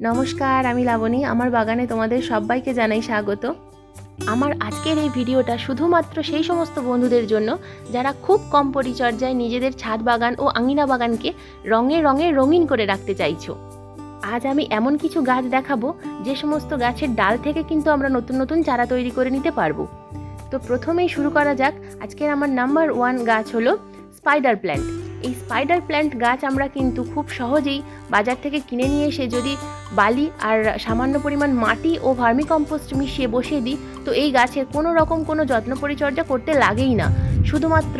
নমস্কার, আমি লাবণী। আমার বাগানে তোমাদের সবাইকে জানাই স্বাগত। আমার আজকের এই ভিডিওটা শুধুমাত্র সেই সমস্ত বন্ধুদের জন্য যারা খুব কম পরিচর্যায় নিজেদের ছাদ বাগান ও আঙিনা বাগানকে রঙে রঙে রঙিন করে রাখতে চাইছো। আজ আমি এমন কিছু গাছ দেখাবো, যে সমস্ত গাছের ডাল থেকে কিন্তু আমরা নতুন নতুন চারা তৈরি করে নিতে পারব। তো প্রথমেই শুরু করা যাক। আজকের আমার নাম্বার ওয়ান গাছ হলো স্পাইডার প্ল্যান্ট এই স্পাইডার প্ল্যান্ট গাছ আমরা কিন্তু খুব সহজেই বাজার থেকে কিনে নিয়ে এসে যদি বালি আর সামান্য পরিমাণ মাটি ও ভার্মি কম্পোস্ট মিশিয়ে বসিয়ে দিই, তো এই গাছের কোনো রকম কোনো যত্ন পরিচর্যা করতে লাগেই না। শুধুমাত্র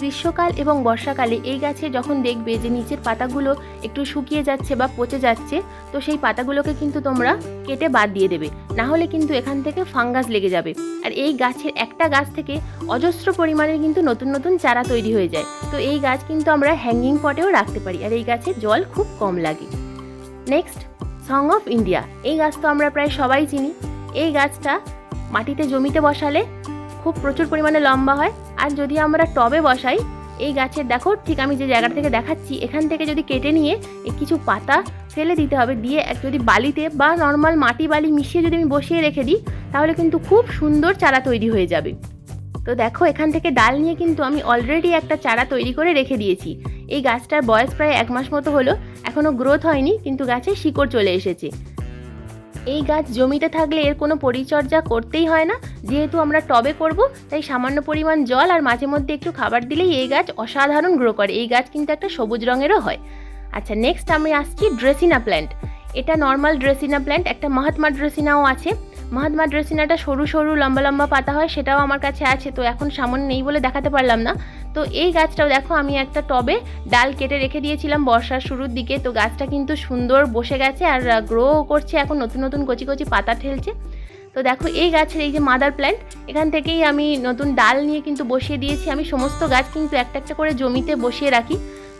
গ্রীষ্মকাল এবং বর্ষাকালে এই গাছে যখন দেখবে যে নিচের পাতাগুলো একটু শুকিয়ে যাচ্ছে বা পচে যাচ্ছে, তো সেই পাতাগুলোকে কিন্তু তোমরা কেটে বাদ দিয়ে দেবে। না হলে কিন্তু এখান থেকে ফাঙ্গাস লেগে যাবে। আর এই গাছের একটা গাছ থেকে অজস্র পরিমাণের কিন্তু নতুন নতুন চারা তৈরি হয়ে যায়। তো এই গাছ কিন্তু আমরা হ্যাঙ্গিং পটেও রাখতে পারি। আর এই গাছে জল খুব কম লাগে। নেক্সট সং অফ ইন্ডিয়া এই গাছ তো আমরা প্রায় সবাই চিনি। এই গাছটা মাটিতে জমিতে বসালে খুব প্রচুর পরিমাণে লম্বা হয়। আর যদি আমরা টবে বসাই, এই গাছের দেখো, ঠিক আমি যে জায়গা থেকে দেখাচ্ছি, এখান থেকে যদি কেটে নিয়ে কিছু পাতা ফেলে দিতে হবে, দিয়ে যদি বালিতে বা নর্মাল মাটি বালি মিশিয়ে যদি আমি বসিয়ে রেখে দিই, তাহলে কিন্তু খুব সুন্দর চারা তৈরি হয়ে যাবে। তো দেখো, এখান থেকে ডাল নিয়ে কিন্তু আমি অলরেডি একটা চারা তৈরি করে রেখে দিয়েছি। এই গাছটার বয়স প্রায় এক মাস মতো হলো এখনও গ্রোথ হয়নি, কিন্তু গাছে শিকড় চলে এসেছে। এই গাছ জমিতে থাকলে এর কোনো পরিচর্যা করতেই হয় না। যেহেতু আমরা টবে করব, তাই সামান্য পরিমাণ জল আর মাঝে মধ্যে একটু খাবার দিলেই এই গাছ অসাধারণ গ্রো করে। এই গাছ কিন্তু একটা সবুজ রঙেরও হয়। আচ্ছা নেক্সট আমি আসছি ড্রেসিনা প্ল্যান্ট এটা নর্মাল ড্রেসিনা প্ল্যান্ট একটা মহাত্মা ড্রেসিনাও আছে। মহাত্মা ড্রেসিনাটা সরু সরু, লম্বা লম্বা পাতা হয়, সেটাও আমার কাছে আছে, তো এখন সামনে নেই বলে দেখাতে পারলাম না। তো এই গাছটাও দেখো, আমি একটা টবে ডাল কেটে রেখে দিয়েছিলাম বর্ষার শুরুর দিকে, তো গাছটা কিন্তু সুন্দর বসে গেছে আর গ্রো করছে এখন, নতুন নতুন কচি কচি পাতা ঠেলছে। তো দেখো, এই গাছের এই যে মাদার প্ল্যান্ট এখান থেকেই আমি নতুন ডাল নিয়ে কিন্তু বসিয়ে দিয়েছি। আমি সমস্ত গাছ কিন্তু একটা একটা করে জমিতে বসিয়ে রাখি।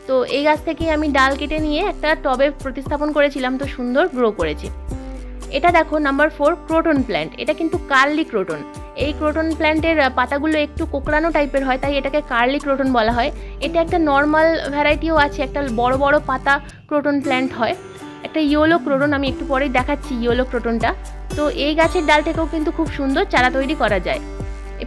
তো এই গাছ থেকেই আমি ডাল কেটে নিয়ে একটা টবে প্রতিস্থাপন করেছিলাম, তো সুন্দর গ্রো করেছে। এটা দেখো নাম্বার ফোর ক্রোটন প্ল্যান্ট এটা কিন্তু কার্লি ক্রোটন এই ক্রোটন প্ল্যান্টের পাতাগুলো একটু কোকড়ানো টাইপের হয়, তাই এটাকে কার্লি ক্রোটন বলা হয়। এটা একটা নর্মাল ভ্যারাইটিও আছে, একটা বড় বড় পাতা ক্রোটন প্ল্যান্ট হয়। একটা ইয়োলো ক্রোটন আমি একটু পরেই দেখাচ্ছি ইয়োলো ক্রোটনটা তো এই গাছের ডাল থেকেও কিন্তু খুব সুন্দর চারা তৈরি করা যায়।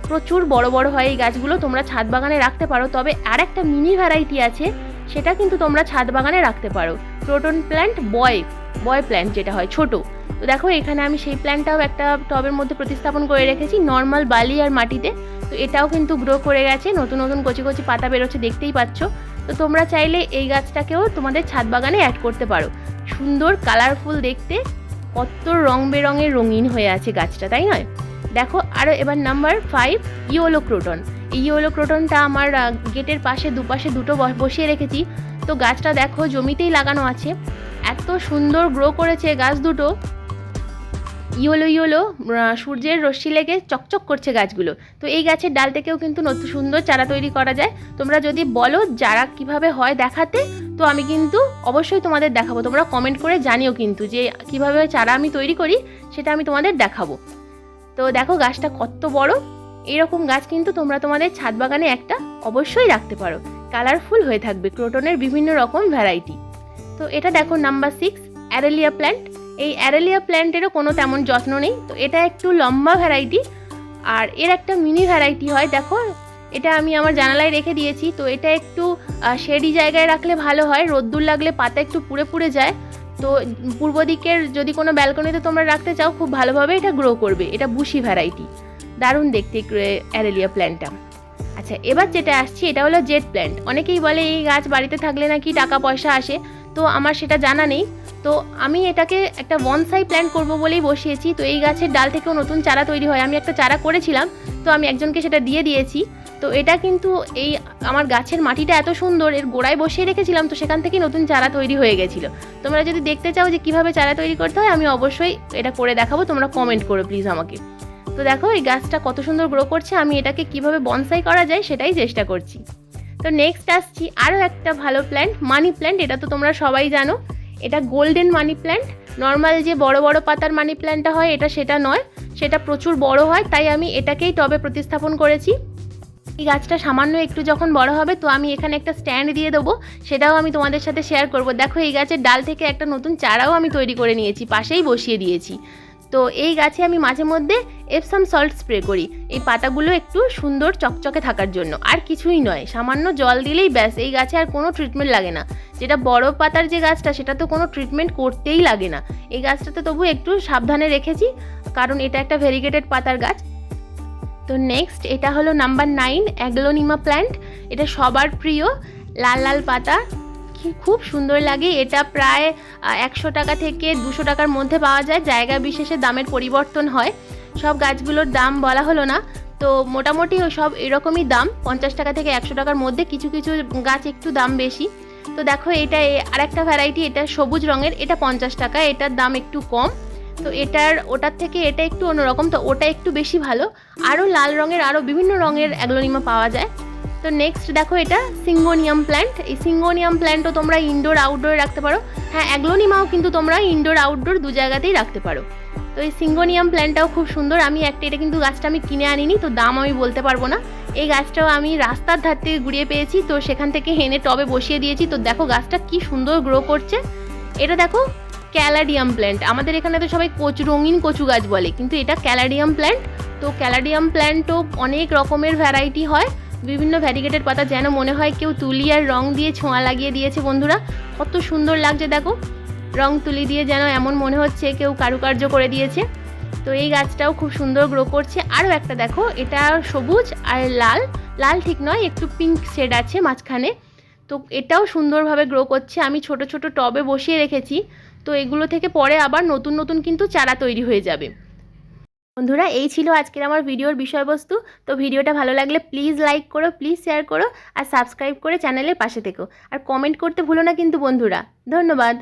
প্রচুর বড় বড় হয় এই গাছগুলো, তোমরা ছাদ বাগানে রাখতে পারো। তবে আর একটা মিনি ভ্যারাইটি আছে সেটা কিন্তু তোমরা ছাদ বাগানে রাখতে পারো। প্রোটন প্ল্যান্ট বয় বয় প্ল্যান্ট যেটা হয়, ছোটো। তো দেখো, এখানে আমি সেই প্ল্যান্টটাও একটা টবের মধ্যে প্রতিস্থাপন করে রেখেছি নর্মাল বালি আর মাটিতে। তো এটাও কিন্তু গ্রো করে গেছে, নতুন নতুন কচি কচি পাতা বেরোচ্ছে, দেখতেই পাচ্ছ। তো তোমরা চাইলে এই গাছটাকেও তোমাদের ছাদ বাগানে অ্যাড করতে পারো। সুন্দর কালারফুল দেখতে, কত রং বেরঙের রঙিন হয়ে আছে গাছটা, তাই নয়? দেখো আরও এবার number five yellow croton yellow ক্রোটনটা, আমার গেটের পাশে দুপাশে দুটো বসিয়ে রেখেছি। তো গাছটা দেখো, জমিতেই লাগানো আছে। এত সুন্দর গ্রো করেছে গাছ দুটো। ইয়োলো ইয়োলো সূর্যের রশ্মি লেগে চকচক করছে গাছগুলো। তো এই গাছের ডাল থেকেও কিন্তু নতুন সুন্দর চারা তৈরি করা যায়। তোমরা যদি বলো যারা কীভাবে হয় দেখাতে, তো আমি কিন্তু অবশ্যই তোমাদের দেখাবো। তোমরা কমেন্ট করে জানিও কিন্তু যে কীভাবে চারা আমি তৈরি করি, সেটা আমি তোমাদের দেখাবো। তো দেখো গাছটা কত বড়। এরকম গাছ কিন্তু তোমরা তোমাদের ছাদ বাগানে একটা অবশ্যই রাখতে পারো। কালারফুল হয়ে থাকবে ক্রোটনের বিভিন্ন রকম ভ্যারাইটি। তো এটা দেখো নাম্বার সিক্স অ্যারেলিয়া প্ল্যান্ট। এই অ্যারেলিয়া প্ল্যান্টেরও কোনো তেমন যত্ন নেই। তো এটা একটু লম্বা ভ্যারাইটি আর এর একটা মিনি ভ্যারাইটি হয়, দেখো। এটা আমি আমার জানালায় রেখে দিয়েছি। তো এটা একটু শেডি জায়গায় রাখলে ভালো হয়। রোদ্দুর লাগলে পাতা একটু পুড়ে পুড়ে যায়। তো পূর্ব দিকের যদি কোনো ব্যালকনিতে তোমরা রাখতে চাও, খুব ভালোভাবে এটা গ্রো করবে। এটা বুশি ভ্যারাইটি। দারুণ দেখতে অ্যারেলিয়া প্ল্যান্টটা। আচ্ছা এবার যেটা আসছি, এটা হলো জেট প্ল্যান্ট। অনেকেই বলে এই গাছ বাড়িতে থাকলে নাকি টাকা পয়সা আসে, তো আমার সেটা জানা নেই। তো আমি এটাকে একটা বনসাই প্ল্যান্ট করব বলেই বসিয়েছি। তো এই গাছের ডাল থেকেও নতুন চারা তৈরি হয়। আমি একটা চারা করেছিলাম, তো আমি একজনকে সেটা দিয়ে দিয়েছি। তো এটা কিন্তু এই আমার গাছের মাটিটা এত সুন্দর, এর গোড়ায় বসিয়ে রেখেছিলাম, তো সেখান থেকেই নতুন চারা তৈরি হয়ে গেছিল। তোমরা যদি দেখতে চাও যে কীভাবে চারা তৈরি করতে হয়, আমি অবশ্যই এটা করে দেখাবো। তোমরা কমেন্ট করো প্লিজ আমাকে। তো দেখো, এই গাছটা কত সুন্দর গ্রো করছে, আমি এটাকে কীভাবে বনসাই করা যায় সেটাই চেষ্টা করছি। তো নেক্সট আসছি আরও একটা ভালো প্ল্যান্ট মানি প্ল্যান্ট এটা তো তোমরা সবাই জানো। এটা গোল্ডেন মানি প্ল্যান্ট নর্মাল যে বড় বড় পাতার মানি প্ল্যান্টটা হয়, এটা সেটা নয়, সেটা প্রচুর বড় হয়, তাই আমি এটাকেই টবে প্রতিস্থাপন করেছি। এই গাছটা সামান্য একটু যখন বড় হবে, তো আমি এখানে একটা স্ট্যান্ড দিয়ে দেবো, সেটাও আমি তোমাদের সাথে শেয়ার করব। দেখো, এই গাছের ডাল থেকে একটা নতুন চারাও আমি তৈরি করে নিয়েছি, পাশেই বসিয়ে দিয়েছি। তো এই গাছে আমি মাঝে মধ্যে এপসাম সল্ট স্প্রে করি। এই পাতাগুলো একটু সুন্দর চকচকে থাকার জন্য। আর কিছুই নয়, সামান্য জল দিলেই ব্যাস, এই গাছে আর কোনো ট্রিটমেন্ট লাগে না। যেটা বড় পাতার যে গাছটা, সেটা তো কোনো ট্রিটমেন্ট করতেই লাগে না। এই গাছটাতে তবু একটু সাবধানে রেখেছি, কারণ এটা একটা ভেরিগেটেড পাতার গাছ। তো নেক্সট এটা হলো নাম্বার নাইন অ্যাগ্লোনিমা প্ল্যান্ট এটা সবার প্রিয়, লাল লাল পাতা। খুব সুন্দর লাগে। এটা প্রায় একশো টাকা থেকে দুশো টাকার মধ্যে পাওয়া যায়। জায়গা বিশেষে দামের পরিবর্তন হয়। সব গাছগুলোর দাম বলা হলো না। তো মোটামুটি সব এরকমই দাম। পঞ্চাশ টাকা থেকে একশো টাকার মধ্যে কিছু কিছু গাছ একটু দাম বেশি। তো দেখো এটা আরেকটা ভ্যারাইটি এটা সবুজ রঙের, এটা পঞ্চাশ টাকা, এটার দাম একটু কম। তো এটার, ওটার থেকে এটা একটু অন্যরকম, তো ওটা একটু বেশি ভালো। আরও লাল রঙের, আরও বিভিন্ন রঙের অ্যাগ্লোনিমা পাওয়া যায়। তো নেক্সট দেখো এটা সিঙ্গোনিয়াম প্ল্যান্ট। এই সিঙ্গোনিয়াম প্ল্যান্টও তোমরা ইনডোর আউটডোরে রাখতে পারো। হ্যাঁ অ্যাগ্লোনিমাও কিন্তু তোমরা ইনডোর আউটডোর দু জায়গাতেই রাখতে পারো। তো এই সিঙ্গোনিয়াম প্ল্যান্টটাও খুব সুন্দর। আমি একটা এটা কিন্তু গাছটা আমি কিনে আনিনি, তো দাম আমি বলতে পারব না। এই গাছটাও আমি রাস্তার ধার থেকে ঘুরিয়ে পেয়েছি, তো সেখান থেকে হেনে টবে বসিয়ে দিয়েছি। তো দেখো গাছটা কি সুন্দর গ্রো করছে। এটা দেখো ক্যালাডিয়াম প্ল্যান্ট। আমাদের এখানে তো সবাই কচু রঙিন কচু গাছ বলে, কিন্তু এটা ক্যালাডিয়াম প্ল্যান্ট। তো ক্যালাডিয়াম প্ল্যান্টও অনেক রকমের ভ্যারাইটি হয়। বিভিন্ন ভ্যারিগেটেড পাতা, যেন মনে হয় কেউ তুলি আর রং দিয়ে ছোঁয়া লাগিয়ে দিয়েছে বন্ধুরা। কত সুন্দর লাগছে, দেখো। রং তুলি দিয়ে যেন এমন মনে হচ্ছে কেউ কারুকার্য করে দিয়েছে। তো এই গাছটাও খুব সুন্দর গ্রো করছে। আরও একটা দেখো, এটা সবুজ আর লাল। লাল ঠিক নয়, একটু পিঙ্ক শেড আছে মাঝখানে। তো এটাও সুন্দরভাবে গ্রো করছে। আমি ছোট ছোট টবে বসিয়ে রেখেছি। তো এগুলো থেকে পরে আবার নতুন নতুন কিন্তু চারা তৈরি হয়ে যাবে। বন্ধুরা, এই ছিল আজকের আমার ভিডিওর বিষয়বস্তু। তো ভিডিওটা ভালো লাগলে প্লিজ লাইক করো প্লিজ শেয়ার করো আর সাবস্ক্রাইব করে চ্যানেলের পাশে থেকো। আর কমেন্ট করতে ভুলো না কিন্তু বন্ধুরা। ধন্যবাদ।